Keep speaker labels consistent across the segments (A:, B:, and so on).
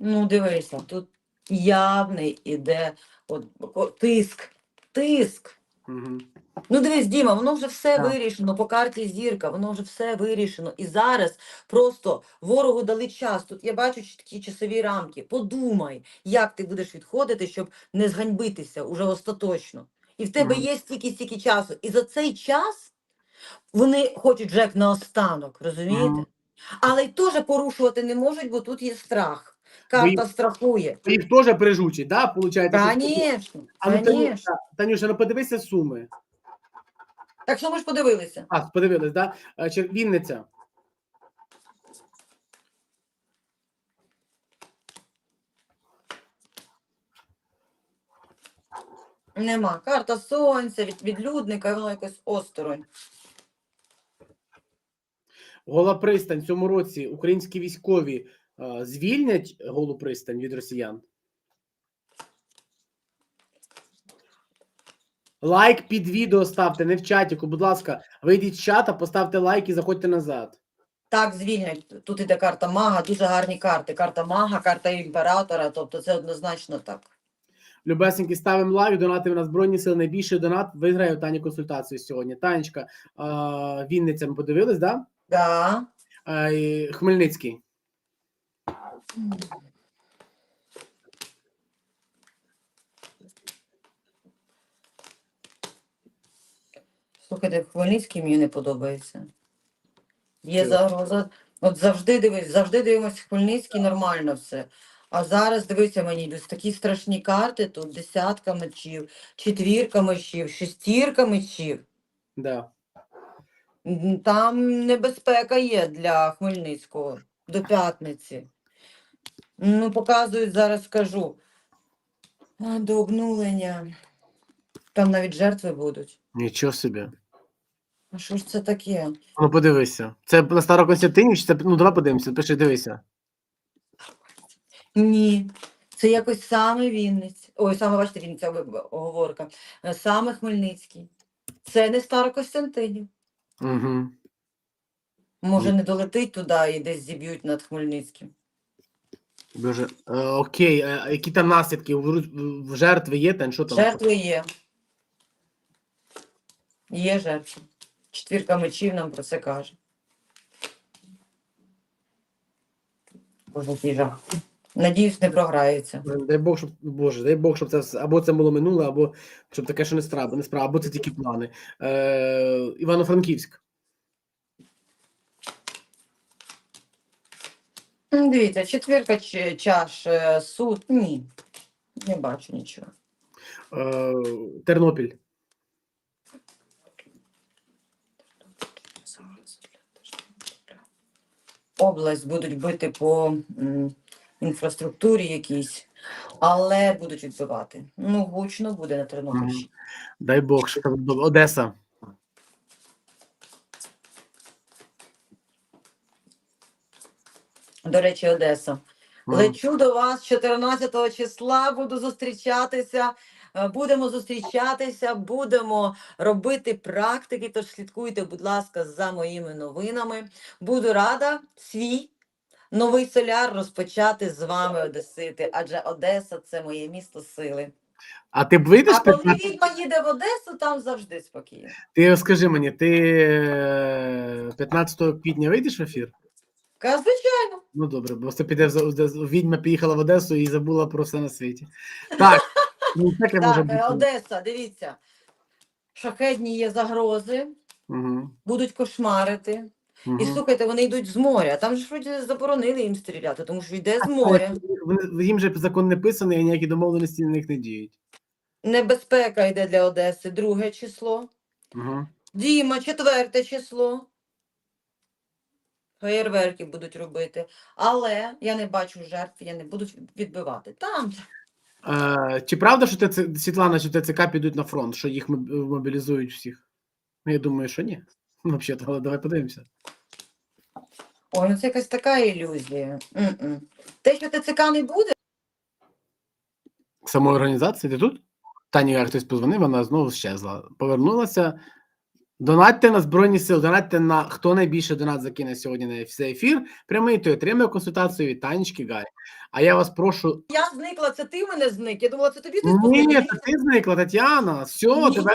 A: Ну, дивися, тут явний іде от, о, тиск. Тиск.
B: Угу.
A: Ну, дивись, Діма, воно вже все
B: Так.
A: вирішено по карті зірка, воно вже все вирішено. І зараз просто ворогу дали час. Тут я бачу такі часові рамки. Подумай, як ти будеш відходити, щоб не зганьбитися уже остаточно. І в тебе
B: Мгм.
A: є стільки-стільки часу. І за цей час вони хочуть вже наостанок, розумієте?
B: Мгм.
A: Але й теж порушувати не можуть, бо тут є страх. Карта страхує.
B: Їх теж прижучі, да, получається? що-
A: Конечно,
B: Але
A: конечно.
B: Танюша, Танюша, ну подивися суми.
A: Так що ми ж подивилися?
B: А, подивились, да? Е, Вінниця.
A: Нема. Карта сонця, від, відлюдника, і воно якось осторонь.
B: Гола пристань в цьому році українські військові звільнять голу пристань від росіян. Лайк під відео ставте, не в чатіку, будь ласка, вийдіть з чата, поставте лайк і заходьте назад.
A: Так, звільнять. Тут іде карта мага, дуже гарні карти. Карта мага, карта імператора, тобто це однозначно так.
B: Любесеньки, ставимо лайк, донатимо на Збройні Сили. Найбільший донат виграє у Тані консультацію сьогодні. Танечка, Вінниця, ми подивились, да?
A: Да.
B: Е, Хмельницький.
A: Слухайте, Хмельницький мені не подобається. Є загроза. От завжди дивись, завжди дивимося Хмельницький, нормально все. А зараз дивися мені, йдуть такі страшні карти, тут десятка мечів, четвірка мечів, шестірка мечів.
B: Да.
A: Там небезпека є для Хмельницького до п'ятниці. Ну, показують, зараз скажу. До обнулення. Там навіть жертви будуть.
B: Нічого собі.
A: А що ж це таке?
B: Ну, подивися. Це на Староконстантинів, чи це. Ну, давай подивимося, пиши, дивися.
A: Ні. Це якось саме Вінниць. Ой, саме бачите, Вінниця оговорка. Е, Саме Хмельницький. Це не Старокостянтинів.
B: Угу.
A: Може, не долетить туди і десь зіб'ють над Хмельницьким.
B: Боже. Е, окей, е, а які там наслідки? В, ру- в жертви є, та що там?
A: Жертви є. Є жертви. Четвірка мечів нам про це каже. Боже, який жах. Надіюсь, не програється.
B: Дай Бог, щоб Боже, дай Бог, щоб це все- або це було минуле, або щоб таке, що не справа, не справа, або це тільки плани. Е, Івано-Франківськ.
A: Дивіться, четвірка чаш, е, суд. Ні. Не бачу нічого.
B: Е, Тернопіль.
A: Область будуть бити по м, інфраструктурі якійсь, але будуть відбивати. Ну, гучно буде на Тернопільщині.
B: Дай Бог, що там. Одеса.
A: До речі, Одеса.
B: Мгм.
A: Лечу до вас 14 числа, буду зустрічатися. е, Будемо зустрічатися, будемо робити практики. Тож слідкуйте, будь ласка, за моїми новинами. Буду рада свій новий соляр розпочати з вами, Одесити, адже Одеса це моє місто сили.
B: А ти б вийдеш?
A: А коли
B: 15
A: відьма їде в Одесу, там завжди спокійно.
B: Ти скажи мені, ти е, 15 квітня вийдеш в ефір?
A: Ка, Звичайно.
B: Ну добре, бо це піде в відьма поїхала в Одесу і забула про все на світі. Так, ну таке може
A: Так, е,
B: бути.
A: Одеса, дивіться. Шахедні є загрози,
B: Угу,
A: будуть кошмарити. І
B: угу.
A: слухайте, вони йдуть з моря. Там же ж вроді заборонили їм стріляти, тому що йде з моря.
B: Вони, їм же закон не писаний, і ніякі домовленості на них не діють.
A: Небезпека йде для Одеси, друге число.
B: Угу.
A: Діма, четверте число. Феєрверки будуть робити. Але я не бачу жертв, я не буду відбивати. Там
B: Е, чи правда, що ТЦ, Світлана, що ТЦК підуть на фронт, що їх мобілізують всіх? Ну, я думаю, що ні. Ну, взагалі, але давай подивимося.
A: Ой, ну це якась така ілюзія. М-м. Те, що ТЦК не буде,
B: Самої організації, ти тут? Тані, як хтось позвонив, вона знову щезла. Повернулася. Донатьте на Збройні Сили, донатьте на хто найбільше донат закине сьогодні на цей ефір. Прямий той отримає консультацію від Танечки Гарі. А я вас прошу.
A: Я зникла, це ти мене зник. Я думала, це тобі ти
B: Ні,
A: дзвонив.
B: це ти зникла, Тетяна. Все,
A: Ні,
B: тебе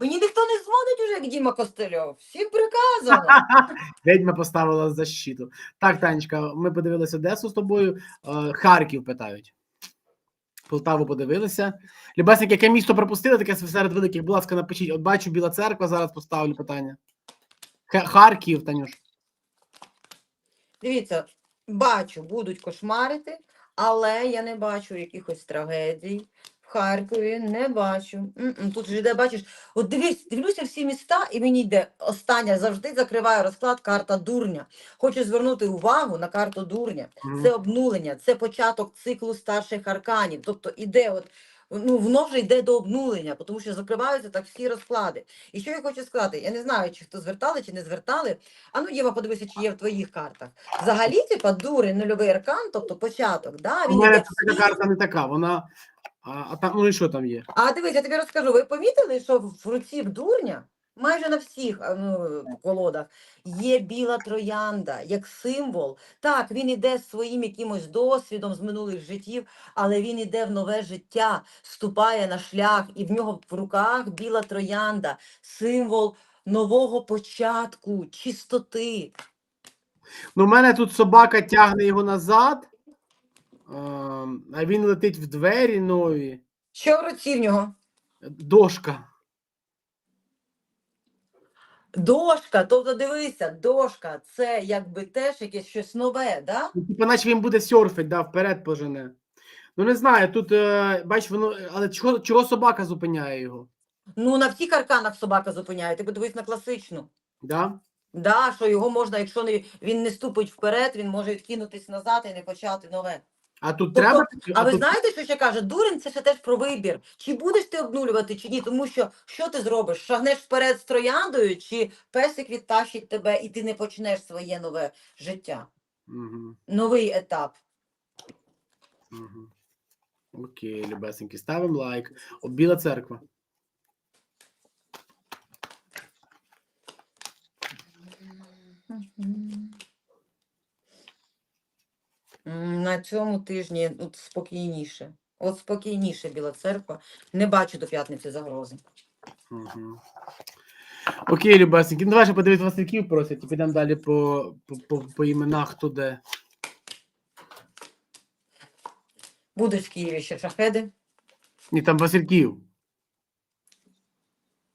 A: мені ніхто не дзвонить уже, як Діма Костельов. Всім приказано.
B: ведьма поставила защиту. Так, Танечка, ми подивилися Одесу з тобою. Е, Харків питають. Полтаву подивилися. Любесник, яке місто пропустили, таке серед великих, будь ласка, напишіть. От бачу Біла церква, зараз поставлю питання. Харків, Танюш.
A: Дивіться, бачу, будуть кошмарити, але я не бачу якихось трагедій. Харкові не бачу. Тут ж йде, бачиш, от дивись, дивлюся всі міста, і мені йде остання завжди закриває розклад карта дурня. Хочу звернути увагу на карту дурня. Це обнулення, це початок циклу старших арканів. Тобто іде, от ну воно вже йде до обнулення, тому що закриваються так всі розклади. І що я хочу сказати? Я не знаю, чи хто звертали, чи не звертали. А ну Єва, подивися, чи є в твоїх картах. Взагалі, типа, дурень, нульовий аркан, тобто початок, да,
B: У
A: він
B: мене
A: іде
B: це така карта не така, вона. А, а там, ну і що там є?
A: А дивись, я тобі розкажу. Ви помітили, що в руці в дурня майже на всіх ну, колодах є біла троянда як символ. Так, він іде з своїм якимось досвідом з минулих життів, але він іде в нове життя, ступає на шлях, і в нього в руках біла троянда, символ нового початку, чистоти.
B: Ну, у мене тут собака тягне його назад, а він летить в двері нові.
A: Що в руці в нього?
B: Дошка.
A: Дошка, тобто дивися, дошка це якби теж якесь щось нове, да?
B: Ну, Типа, наче він буде серфить, да, вперед пожене. Ну, не знаю, тут, е, бач, воно, але чого, чого собака зупиняє його?
A: Ну, на всіх арканах собака зупиняє. Ти подивись на класичну.
B: Да?
A: Да, що його можна, якщо не, він не ступить вперед, він може відкинутись назад і не почати нове.
B: А тут
A: Тобто,
B: треба.
A: А ви
B: тут...
A: знаєте, що ще каже? Дурень це ще теж про вибір. Чи будеш ти обнулювати, чи ні? Тому що що ти зробиш? Шагнеш вперед з трояндою, чи песик відтащить тебе, і ти не почнеш своє нове життя,
B: Угу,
A: новий етап.
B: угу. Окей, любесенькі, ставимо лайк. О, Біла церква.
A: М, На цьому тижні от спокійніше. От спокійніше Біла церква. Не бачу до п'ятниці загрози.
B: Угу. Окей, любесенькі. Ну, давай ще подивись Васильків просять, і підемо далі по, по, по, по іменах хто де.
A: Будуть в Києві ще шахеди.
B: Ні, там Васильків.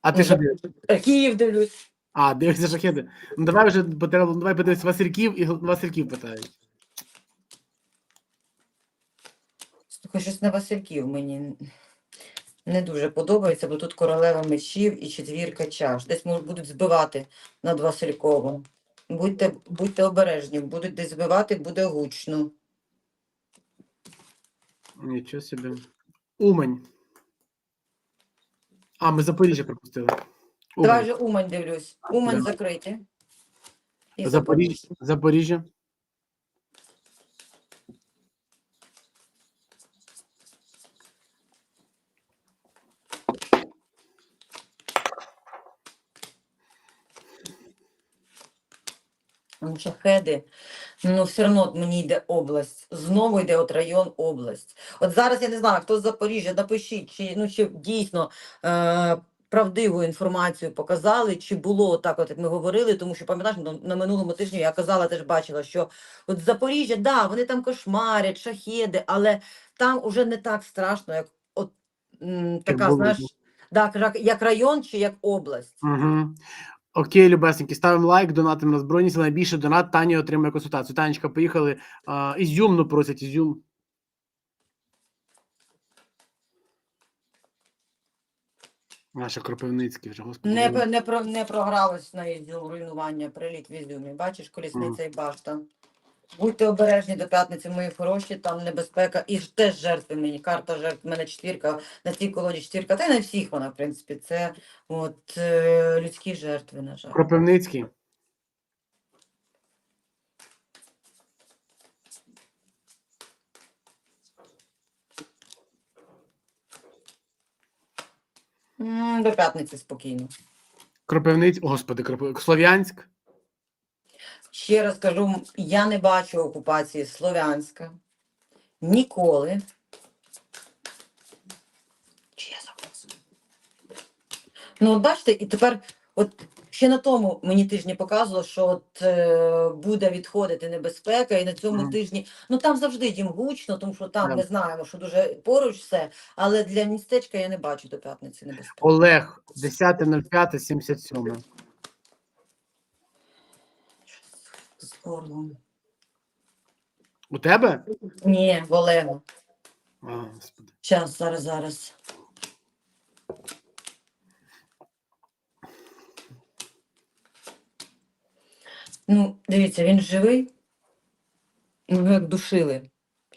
B: А ти
A: Ну,
B: що дивишся?
A: Київ дивлюсь.
B: А, дивишся шахеди. Ну давай вже треба- давай подивись Васильків і Васильків питають.
A: Слухай, щось на Васильків мені не дуже подобається, бо тут королева мечів і четвірка чаш. Десь можуть будуть збивати над Васильковим. Будьте, будьте обережні, будуть десь збивати, буде гучно.
B: Нічого собі. Умань. А, ми Запоріжжя пропустили.
A: Давай
B: Умань.
A: же Умань дивлюсь. Умань
B: Да.
A: закриті. І
B: Запоріжжя. Запоріжжя.
A: Ну, шахеди, ну все одно мені йде область. Знову йде от район область. От зараз я не знаю, хто з Запоріжжя, напишіть, чи, ну, чи дійсно е, правдиву інформацію показали, чи було так, от як ми говорили, тому що пам'ятаєш, на, на минулому тижні я казала, теж бачила, що от Запоріжжя, да, вони там кошмарять, шахеди, але там уже не так страшно, як от м, така, знаєш,
B: да,
A: як район чи як область.
B: Угу. Окей, любесенькі, ставимо лайк, донатимо на збройні сили. Найбільше донат Таня отримує консультацію. Танечка, поїхали. А, Ізюм, ну просять Ізюм. Наша Кропивницький вже, господи.
A: Не, не, про, не програлось на ізюм руйнування, приліт в Ізюмі. Бачиш, колісниця і башта. Будьте обережні до п'ятниці, мої хороші, там небезпека. І теж жертви мені. Карта жертв, в мене четвірка, на цій колоді четвірка. Та й на всіх вона, в принципі. Це от, е, людські жертви, на жаль.
B: Кропивницький.
A: М, До п'ятниці спокійно.
B: Кропивниць, господи, Кропив... Слов'янськ.
A: Ще раз кажу, я не бачу окупації Слов'янська. Ніколи. Чи я? Ну, от бачите, і тепер, от ще на тому мені тижні показувало, що от е, буде відходити небезпека, і на цьому
B: Мгм.
A: тижні, ну там завжди їм гучно, тому що там
B: Да.
A: ми знаємо, що дуже поруч все, але для містечка я не бачу до п'ятниці небезпеки.
B: Олег, 10.05.77.
A: З.
B: У тебе?
A: Ні, в.
B: А, господи.
A: Зараз, зараз, зараз. Ну, дивіться, він живий. Його як душили.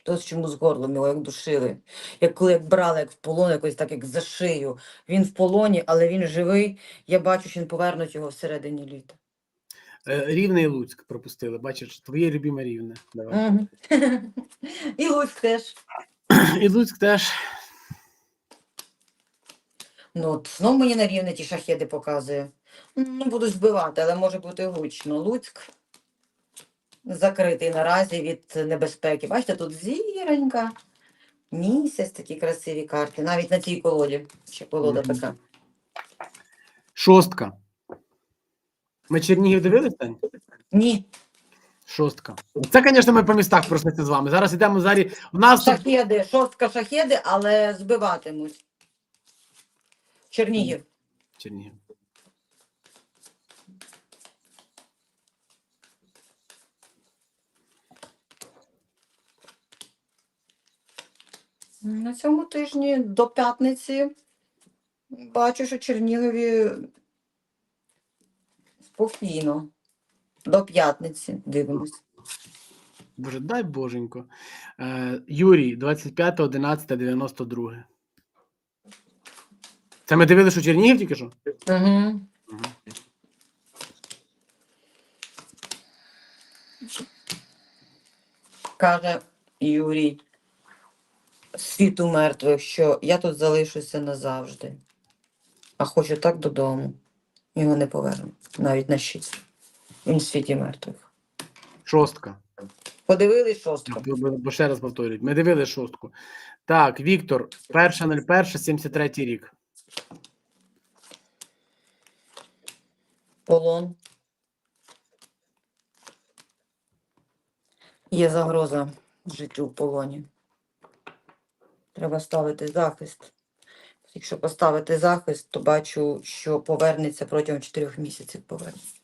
A: То, чому з горлом його як душили. Як коли як брали як в полон, якось так як за шию. Він в полоні, але він живий. Я бачу, що він повернуть його всередині літа.
B: Е, Рівне і Луцьк пропустили. Бачиш, твоє любиме рівне. Давай.
A: Мгм. І Луцьк теж.
B: І Луцьк теж.
A: Ну, от знов мені на рівне ті шахеди показує. Ну, буду збивати, але може бути гучно. Луцьк закритий наразі від небезпеки. Бачите, тут зіронька, місяць, такі красиві карти. Навіть на цій колоді. Ще колода
B: Мгм.
A: така.
B: Шостка. Ми Чернігів дивились, Тань?
A: Ні,
B: Шостка. Це, звісно, ми по містах проснеться з вами. Зараз йдемо зарі. У нас тут
A: шахеди, шостка шахеди, але збиватимуть. Чернігів.
B: Чернігів.
A: На цьому тижні до п'ятниці бачу, що Чернігові спокійно. До п'ятниці дивимось.
B: Боже, дай боженько. Е, Юрій, 25.11.92. Це ми дивилися, що Чернігів тільки що?
A: Угу. Каже Юрій світу мертвих, що я тут залишуся назавжди, а хочу так додому. Його не поверну, навіть на шість. Він в світі мертвих.
B: Шостка.
A: Подивились шостку.
B: Бо- ще раз повторюють. Ми дивилися шостку. Так, Віктор, 1.01, 73 рік.
A: Полон. Є загроза життю в полоні. Треба ставити захист. Якщо поставити захист, то бачу, що повернеться протягом 4 місяців. Повернеться.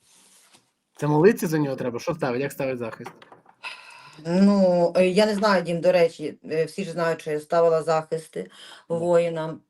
B: Це молитися за нього треба? Що ставить? Як ставить захист?
A: Ну, е, я не знаю, Дім, до речі, е, всі ж знають, що я ставила захисти воїнам.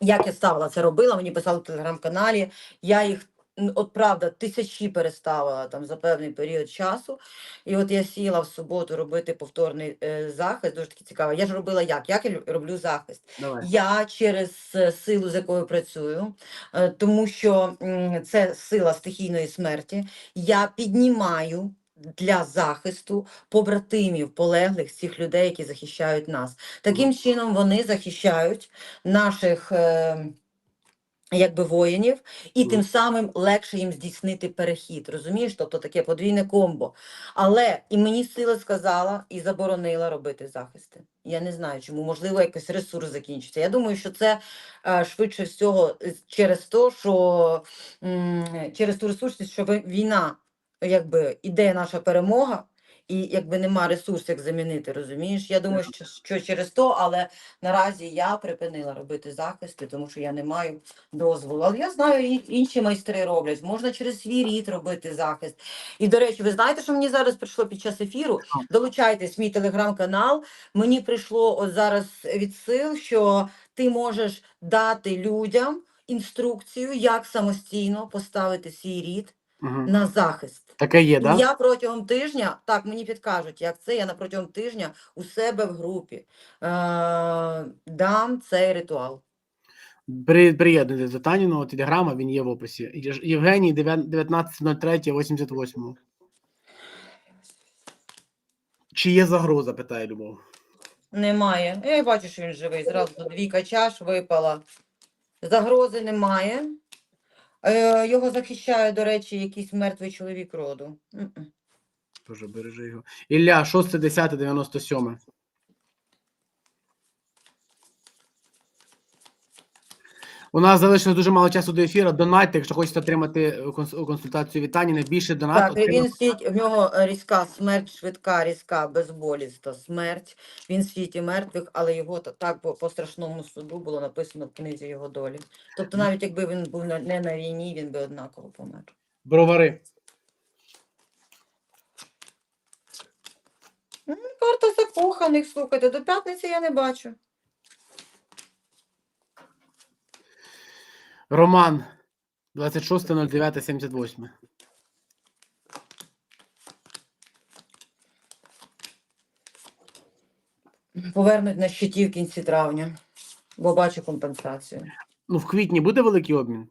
A: Як я ставила це робила, мені писали в телеграм-каналі. Я їх, от правда, тисячі переставила там за певний період часу. І от я сіла в суботу робити повторний е, захист. Дуже таки цікаво. Я ж робила як? Як я роблю захист?
B: Давай.
A: Я через е, силу, з якою працюю, е, тому що м, це сила стихійної смерті. Я піднімаю для захисту побратимів, полеглих цих людей, які захищають нас. Таким чином вони захищають наших. Е, Якби воїнів, і тим самим легше їм здійснити перехід. Розумієш? Тобто таке подвійне комбо. Але і мені сила сказала і заборонила робити захисти. Я не знаю, чому можливо якийсь ресурс закінчиться. Я думаю, що це е, швидше всього е, через те, що м, через ту ресурсність, що війна, якби іде наша перемога. І якби нема ресурсів, як замінити, розумієш? Я думаю, що, що через то, але наразі я припинила робити захисти, тому що я не маю дозволу. Але я знаю, і інші майстри роблять. Можна через свій рід робити захист. І до речі, ви знаєте, що мені зараз прийшло під час ефіру? Долучайтесь мій телеграм-канал. Мені прийшло от зараз від сил, що ти можеш дати людям інструкцію, як самостійно поставити свій рід
B: Угу.
A: на захист.
B: Таке є, Да?
A: Я протягом тижня, так мені підкажуть, як це, я на протягом тижня у себе в групі е- дам цей ритуал.
B: При, приєднуйтесь до Таніного телеграма, він є в описі. Євгеній 19.03.88. Чи є загроза, питає Любов.
A: Немає. Я бачу, що він живий. Зразу двійка чаш випала. Загрози немає. Е, його захищає, до речі, якийсь мертвий чоловік роду. М-м.
B: Боже, бережи його. Ілля, 6, 10, 97. У нас залишилось дуже мало часу до ефіру. Донайте, якщо хочете отримати е, конс- консультацію вітання. Найбільше донат
A: Так,
B: отримав-
A: він стоїть, в нього різка смерть, швидка, різка, безболіста смерть. Він в світі мертвих, але його та- так по, по страшному суду було написано в книзі його долі. Тобто, навіть якби він був не на війні, він би однаково помер.
B: бровари.
A: Карта закоханих, слухайте, до п'ятниці я не бачу.
B: Роман 26.09.78.
A: Повернуть на щиті в кінці травня, бо бачу компенсацію.
B: Ну, в квітні буде великий обмін?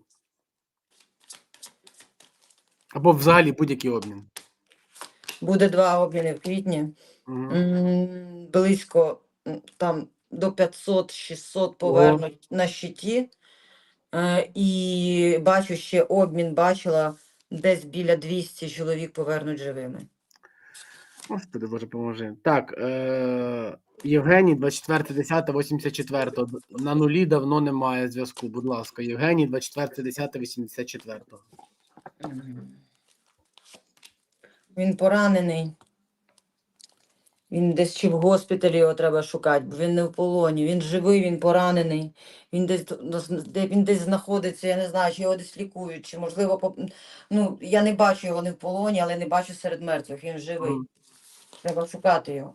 B: Або взагалі будь-який обмін.
A: Буде два обміни в квітні. М, близько там до 500-600 повернуть на щиті. Е, І бачу ще обмін, бачила десь біля 200 чоловік повернуть живими.
B: Господи, Боже, поможи. Так, е- Євгеній, 24.10.84. На нулі давно немає зв'язку. Будь ласка, Євгеній, 24.10.84.
A: Мгм. Він поранений. Він десь чи в госпіталі його треба шукати, бо він не в полоні. Він живий, він поранений. Він десь де він десь знаходиться, я не знаю, чи його десь лікують, чи можливо, по- ну я не бачу його не в полоні, але не бачу серед мертвих. Він живий. Треба шукати його.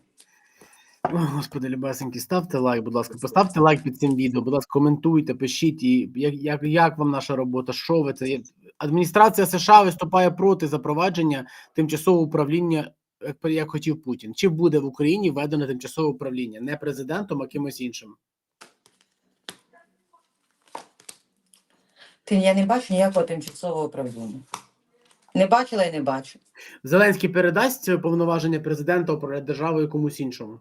B: О, Господи, любесенькі, ставте лайк, будь ласка, поставте лайк під цим відео, будь ласка, коментуйте, пишіть, і як, як, як вам наша робота, що ви це? Адміністрація США виступає проти запровадження тимчасового управління, як, як хотів Путін. Чи буде в Україні введено тимчасове управління? Не президентом, а кимось іншим.
A: Ти я не бачу ніякого тимчасового управління. Не бачила і не бачу.
B: Зеленський передасть повноваження президента управляти державою комусь іншому.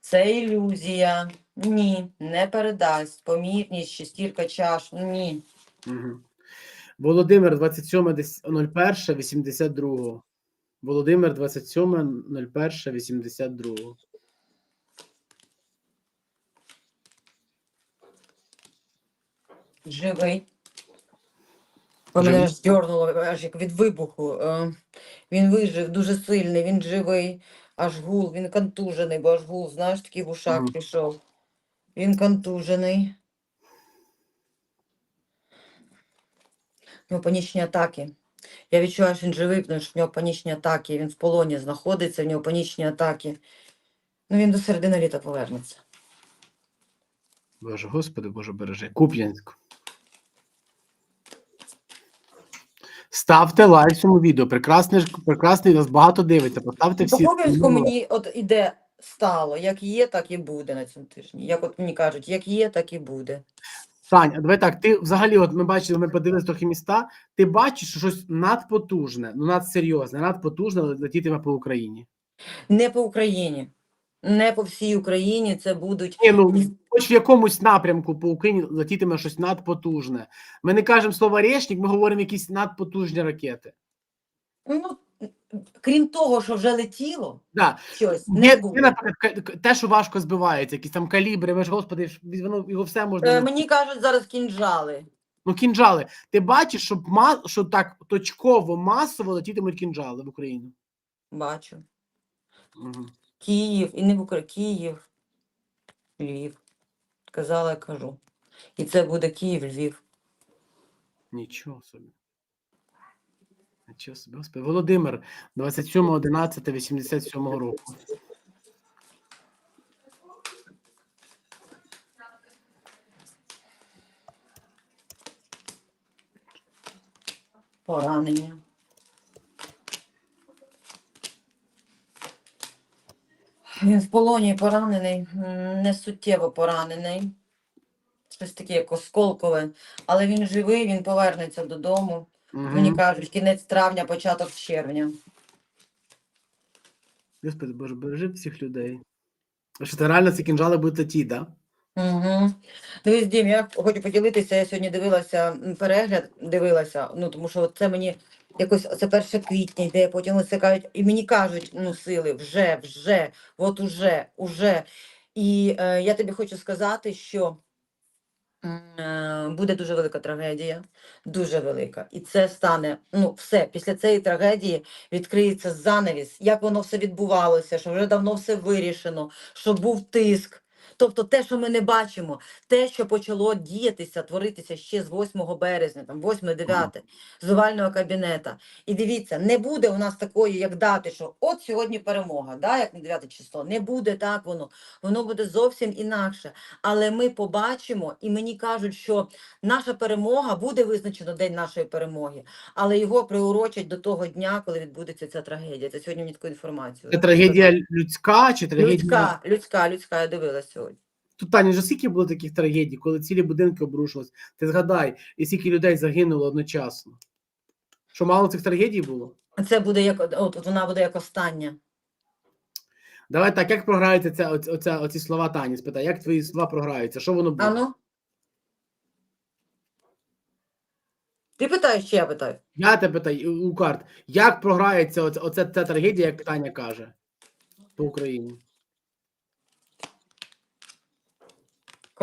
C: Це ілюзія. Ні, не передасть. Помірність, шестірка чаш. Ні.
B: Угу. Володимир 27.01.82. Володимир 27.01.82.
C: Живий. Бо
B: Живий.
C: мене аж дьорнуло, аж як від вибуху. Е, Він вижив, дуже сильний, він живий, аж гул, він контужений, бо аж гул, знаєш, такий в ушах пішов. Він контужений. У нього панічні атаки. Я відчуваю, що він живий, тому що в нього панічні атаки. Він в полоні знаходиться, в нього панічні атаки. Ну, він до середини літа повернеться.
B: Боже, Господи, Боже бережи. Куп'янськ. Ставте лайк цьому відео. Прекрасний, ж- прекрасний, нас багато дивиться. Поставте
C: По
B: всі.
C: Куп'янську мені от іде стало. Як є, так і буде на цьому тижні. Як от мені кажуть, як є, так і буде.
B: Сань, а давай так. Ти взагалі, от ми бачили, ми подивилися трохи міста. Ти бачиш, що щось надпотужне, ну надсерйозне, надпотужне летітиме по Україні.
C: Не по Україні. Не по всій Україні це будуть.
B: Ні, ну хоч в якомусь напрямку по Україні летітиме щось надпотужне. Ми не кажемо слово «решник», ми говоримо якісь надпотужні ракети.
C: Ну, крім того, що вже летіло
B: Да.
C: щось, не
B: є,
C: буде.
B: наприклад, те, що важко збивається, якісь там калібри, ви ж, господи, ж, воно, його все можна.
C: Е, Мені кажуть, зараз кінжали.
B: Ну, кінжали. Ти бачиш, що, ма... що так точково, масово летітимуть кінжали в Україну.
C: Бачу.
B: Угу.
C: Київ, і не в Україні, Київ, Львів. Казала, я кажу. І це буде Київ, Львів.
B: Нічого собі. Нічого собі. Господи. Володимир, 27.11.87 року.
C: Поранення. Він в полоні поранений, не суттєво поранений. Щось таке, як осколкове. Але він живий, він повернеться додому. Мені
B: Угу.
C: кажуть, кінець травня, початок червня.
B: Господи, Боже, бережи всіх людей. А що це реально ці кінжали будуть летіти, да?
A: Угу. Дивись, Дім, я хочу поділитися. Я сьогодні дивилася перегляд, дивилася, ну тому що це мені якось це перше квітня йде, потім кажуть, і мені кажуть, ну, сили, вже, вже, от уже, уже. І е, я тобі хочу сказати, що буде дуже велика трагедія, дуже велика. І це стане, ну, все, після цієї трагедії відкриється занавіс, як воно все відбувалося, що вже давно все вирішено, що був тиск. Тобто те, що ми не бачимо, те, що почало діятися, творитися ще з 8 березня, там 8-9, з овального кабінета. І дивіться, не буде у нас такої, як дати, що от сьогодні перемога, да, як на 9 число. Не буде так воно. Воно буде зовсім інакше. Але ми побачимо, і мені кажуть, що наша перемога буде визначено день нашої перемоги, але його приурочать до того дня, коли відбудеться ця трагедія. Це сьогодні мені таку інформацію.
B: Це трагедія людська чи трагедія?
A: Людська, людська, людська, я дивилась сьогодні.
B: Тут Таня, вже скільки було таких трагедій, коли цілі будинки обрушились? Ти згадай, і скільки людей загинуло одночасно. Що мало цих трагедій було?
A: Це буде як от, от вона буде як остання.
B: Давай так, як програється ця, оця, оці слова Тані? Спитай, як твої слова програються? Що воно буде?
A: А ну? Ти питаєш, чи я питаю?
B: Я тебе питаю, у карт, як програється оця, оця ця трагедія, як Таня каже, по Україні?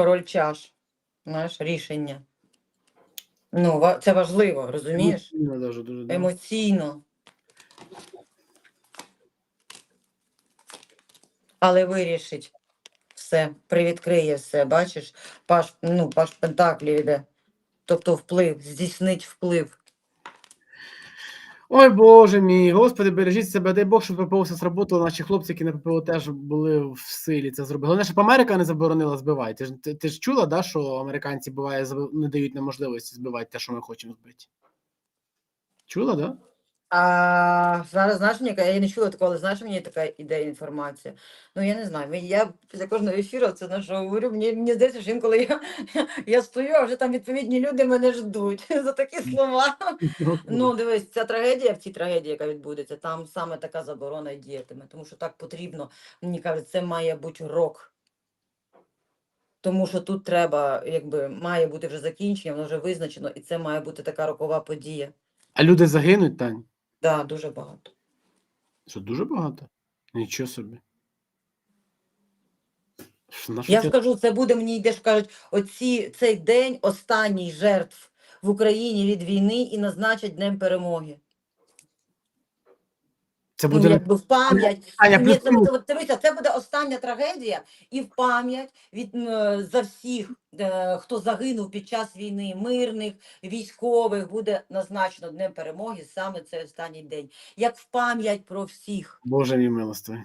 A: Король чаш. Знаєш, рішення. Ну, це важливо, розумієш?
B: Емоційно даже, дуже, да.
A: Емоційно. Але вирішить все, привідкриє все, бачиш, паш, ну, паш Пентаклів іде. Тобто вплив, здійснить вплив.
B: Ой, Боже мій, Господи, бережіть себе, дай Бог, щоб ППО все сработало, наші хлопці, які на ППО теж були в силі це зробили. Головне, щоб Америка не заборонила збивати. Ти ж, ти, ти ж чула, да, що американці буває не дають нам можливості збивати те, що ми хочемо збити? Чула, да?
A: А зараз знаєш мені, я не чула такого, але знаєш, мені така ідея інформація. Ну я не знаю. Я після кожного ефіру це на що говорю. Мені, мені здається, що інколи я, я стою, а вже там відповідні люди мене ждуть за такі слова. Ну, дивись, ця трагедія в цій трагедії, яка відбудеться, там саме така заборона діятиме, тому що так потрібно. Мені кажуть, це має бути рок. Тому що тут треба, якби має бути вже закінчення, воно вже визначено, і це має бути така рокова подія.
B: А люди загинуть, Тань?
A: Так, да, дуже багато.
B: Це дуже багато? Нічого собі. На що
A: Я
B: ти-
A: скажу, це буде мені йдеш, кажуть, оці цей день останній жертв в Україні від війни і назначать днем перемоги.
B: Це
A: Ну,
B: буде
A: якби в пам'ять.
B: Аня,
A: Ні, це,
B: мінус.
A: це, дивися, це буде остання трагедія і в пам'ять від за всіх, е, хто загинув під час війни, мирних, військових, буде назначено днем перемоги саме цей останній день. Як в пам'ять про всіх.
B: Боже мій милостивий.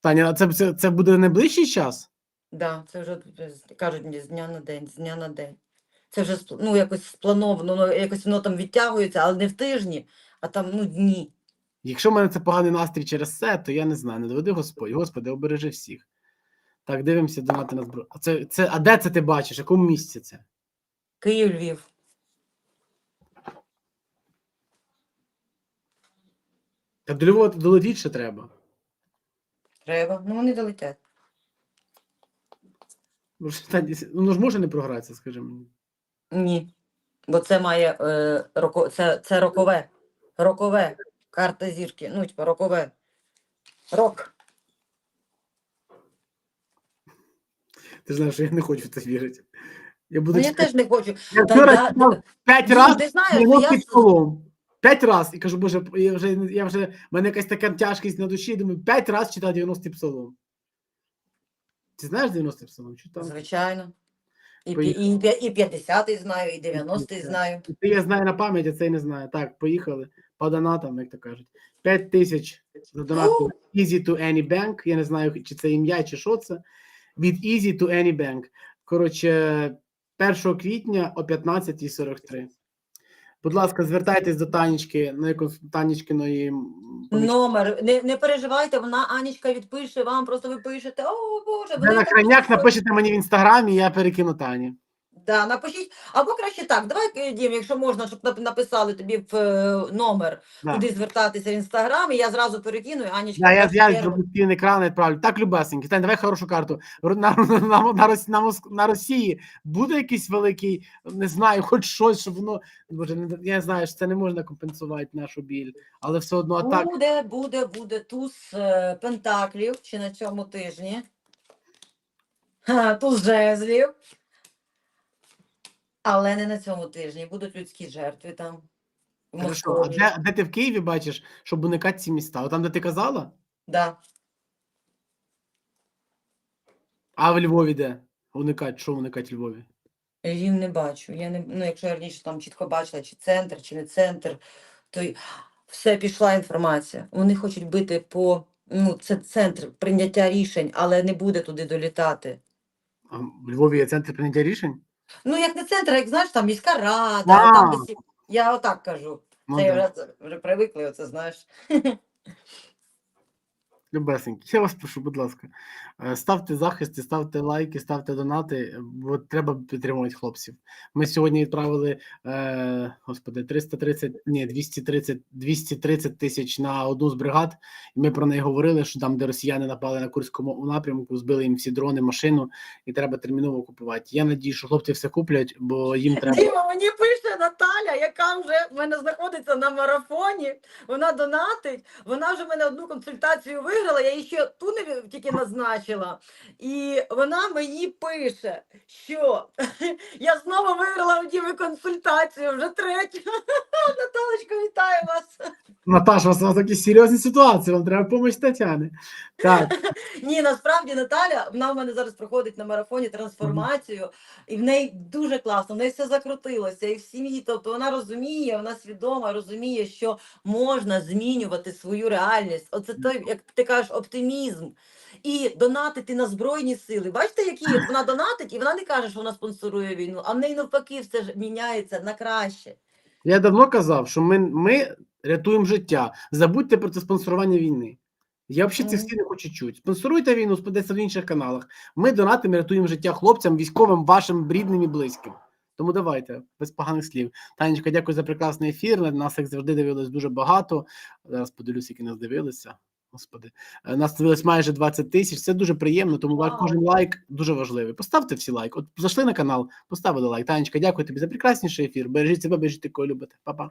B: Таня, а це, це, це буде найближчий час?
A: Да, це вже е, кажуть з дня на день, з дня на день. Це вже ну, якось сплановано, ну, якось воно там відтягується, але не в тижні, а там ну, дні.
B: Якщо в мене це поганий настрій через це, то я не знаю. Не доведи Господь. Господи, обережи всіх. Так, дивимося, донати на зброю. А це, це, а де це ти бачиш? В якому місці це?
A: Київ, Львів.
B: Та до Львова долетіть ще треба.
A: Треба. Ну вони долетять.
B: Ну, ж, Ну, ж може не програтися, скажи мені.
A: Ні. Бо це має е, роко, це, це рокове. Рокове. Карта зірки. Ну, типа рокове. Рок.
B: Ти знаєш, що я не хочу в це вірити. Я буду
A: Ну, я
B: чекати.
A: теж не хочу.
B: Я
A: Та
B: вчора
A: я-
B: читав п'ять
A: Ну,
B: разів
A: ти знаєш, я
B: під
A: с-
B: столом. П'ять разів. І кажу, боже, я вже, я вже, в мене якась така тяжкість на душі, думаю, п'ять разів читав 90-й псалом. Ти знаєш 90-й псалом? Читав?
A: Звичайно. І, пі- і, п'я- і 50-й знаю, і 90-й знаю.
B: Ти я знаю на пам'ять, а цей не знаю. Так, поїхали. По донатам, як то кажуть. 5 тисяч за донат Easy to Any Bank. Я не знаю, чи це ім'я, чи що це. Від Easy to Any Bank. Коротше, 1 квітня о 15.43. Будь ласка, звертайтесь до Танечки, на якось Танечкиної
A: Номер. Не, не переживайте, вона Анічка відпише вам, просто ви пишете, о Боже,
B: Ви на
A: дякую».
B: напишете мені в інстаграмі, я перекину Тані.
A: Да, напишіть, або краще так. Давай, е, Дім, якщо можна, щоб написали тобі в е, номер,
B: Да.
A: куди звертатися в інстаграм, і я зразу перекину, і Анічка.
B: Да, я, я зроблю спільний екран відправлю. Так, любесенькі. Тань, давай хорошу карту. На, на, на, на, на, Росії буде якийсь великий, не знаю, хоч щось, щоб воно. Боже, не- я не знаю, що це не можна компенсувати нашу біль, але все одно атак.
A: Буде, буде, буде туз е, пентаклів чи на цьому тижні. Туз жезлів. Але не на цьому тижні. Будуть людські жертви там. в
B: Хорошо. А
A: Московії.
B: де, де ти в Києві бачиш, щоб уникати ці міста? Там, де ти казала?
A: Да.
B: А в Львові де? Уникати, що уникати в Львові?
A: Їм не бачу. Я не, ну, якщо я раніше там чітко бачила, чи центр, чи не центр, то й все пішла інформація. Вони хочуть бити по. Ну, це центр прийняття рішень, але не буде туди долітати.
B: А в Львові є центр прийняття рішень?
A: Ну, як не центр, як знаєш, там міська рада,
B: Да.
A: там. Я отак кажу.
B: Ну,
A: Це
B: да.
A: вже, вже привикли, оце знаєш.
B: Любесенькі, я вас прошу, будь ласка, е, ставте захисти, ставте лайки, ставте донати, бо треба підтримувати хлопців. Ми сьогодні відправили, е, господи, 330, ні, 230, 230 тисяч на одну з бригад. І ми про неї говорили, що там, де росіяни напали на Курському напрямку, збили їм всі дрони, машину, і треба терміново купувати. Я надію, що хлопці все куплять, бо їм треба.
A: Діма, мені пише Наталя, яка вже в мене знаходиться на марафоні. Вона донатить. Вона вже мене одну консультацію виграла. Я її ще ту не тільки назначила. І вона мені пише, що я знову виграла у Діми консультацію, вже третю. Наталочка, вітаю вас.
B: Наташа, у вас такі серйозні ситуації, вам треба допомогти Тетяни. Так.
A: Ні, насправді Наталя, вона в мене зараз проходить на марафоні трансформацію, і в неї дуже класно, в неї все закрутилося, і в сім'ї. Тобто вона розуміє, вона свідома, розуміє, що можна змінювати свою реальність. Оце той, як ти кажеш, оптимізм. І донатити на збройні сили. Бачите, які вона донатить, і вона не каже, що вона спонсорує війну, а в неї навпаки все ж міняється на краще.
B: Я давно казав, що ми, ми рятуємо життя. Забудьте про це спонсорування війни. Я взагалі ці всі не хочу чути. Спонсоруйте війну, сподеться в інших каналах. Ми донатимо, рятуємо життя хлопцям, військовим, вашим рідним і близьким. Тому давайте, без поганих слів. Танечка, дякую за прекрасний ефір. Нас, як завжди, дивилось дуже багато. Зараз подивлюсь, які нас дивилися. Господи, Е, нас дивилось майже 20 тисяч. Це дуже приємно, тому
A: wow.
B: Кожен лайк дуже важливий. Поставте всі лайк. От зайшли на канал, поставили лайк. Танечка, дякую тобі за прекрасніший ефір. Бережіть себе, бережіть, кого любите. Па-па.